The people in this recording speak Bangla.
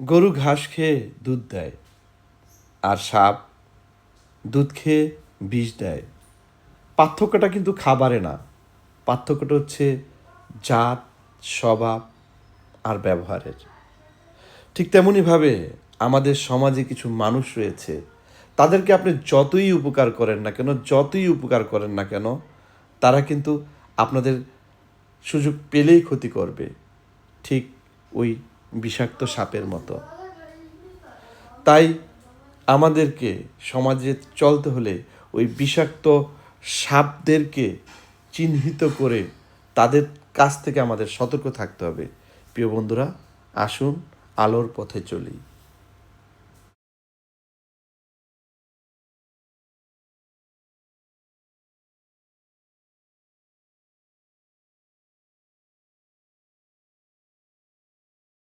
গরু ঘাস খেয়ে দুধ দেয় আর সাপ দুধ খেয়ে বিষ দেয়। পার্থক্যটা কিন্তু খাবারে না। পার্থক্যটা হচ্ছে জাত, স্বভাব আর ব্যবহারের। ঠিক তেমনইভাবে আমাদের সমাজে কিছু মানুষ রয়েছে, তাদেরকে আপনি যতই উপকার করেন না কেন, যতই উপকার করেন না কেন, তারা কিন্তু আপনাদের সুযোগ পেলেই ক্ষতি করবে। ঠিক ওই বিষাক্ত সাপের মতো। তাই আমাদেরকে সমাজে চলতে হলে ওই বিষাক্ত সাপদেরকে চিহ্নিত করে তাদের কাছ থেকে আমাদের সতর্ক থাকতে হবে। প্রিয় বন্ধুরা, আসুন আলোর পথে চলি।